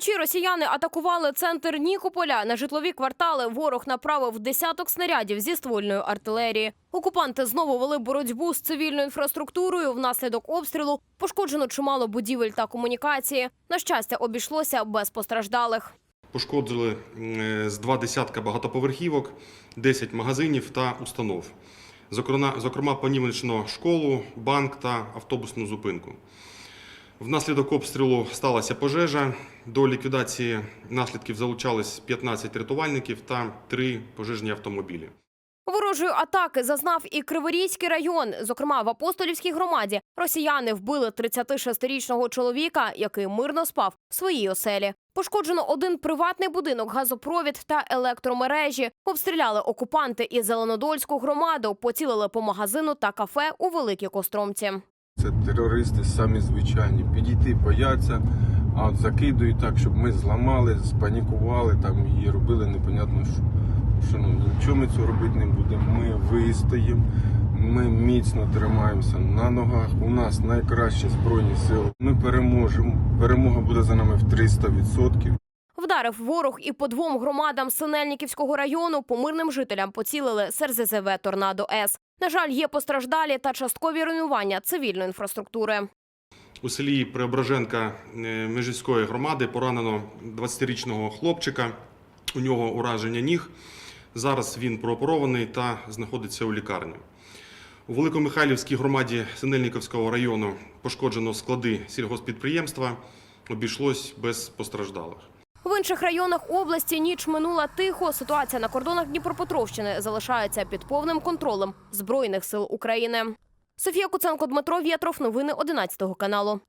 Вночі росіяни атакували центр Нікополя. На житлові квартали ворог направив десяток снарядів зі ствольної артилерії. Окупанти знову вели боротьбу з цивільною інфраструктурою. Внаслідок обстрілу пошкоджено чимало будівель та комунікації. На щастя, обійшлося без постраждалих. Пошкодили е, з два десятка багатоповерхівок, 10 магазинів та установ. Зокрема, зокрема понівечено школу, банк та автобусну зупинку. Внаслідок обстрілу сталася пожежа. До ліквідації наслідків залучались 15 рятувальників та 3 пожежні автомобілі. Ворожої атаки зазнав і Криворізький район. Зокрема, в Апостолівській громаді росіяни вбили 36-річного чоловіка, який мирно спав в своїй оселі. Пошкоджено один приватний будинок, газопровід та електромережі. Обстріляли окупанти і Зеленодольську громаду, поцілили по магазину та кафе у Великій Костромці. Це терористи самі звичайні. Підійти бояться, а закидують так, щоб ми зламали, спанікували там і робили непонятно що. Шановні, нічого ми цього робити не будемо. Ми вистоїмо, ми міцно тримаємося на ногах. У нас найкращі збройні сили. Ми переможемо. Перемога буде за нами в 300%. Вдарив ворог і по двом громадам Синельниківського району по мирним жителям поцілили з РЗЗВ «Торнадо С». На жаль, є постраждалі та часткові руйнування цивільної інфраструктури. У селі Преображенка е, Межівської громади поранено 20-річного хлопчика. У нього ураження ніг. Зараз він прооперований та знаходиться у лікарні. У Великомихайлівській громаді Синельниковського району пошкоджено склади сільгоспідприємства. Обійшлось без постраждалих. В інших районах області ніч минула тихо. Ситуація на кордонах Дніпропетровщини залишається під повним контролем Збройних сил України. Софія Куценко, Дмитро Вєтров. Новини 11 каналу.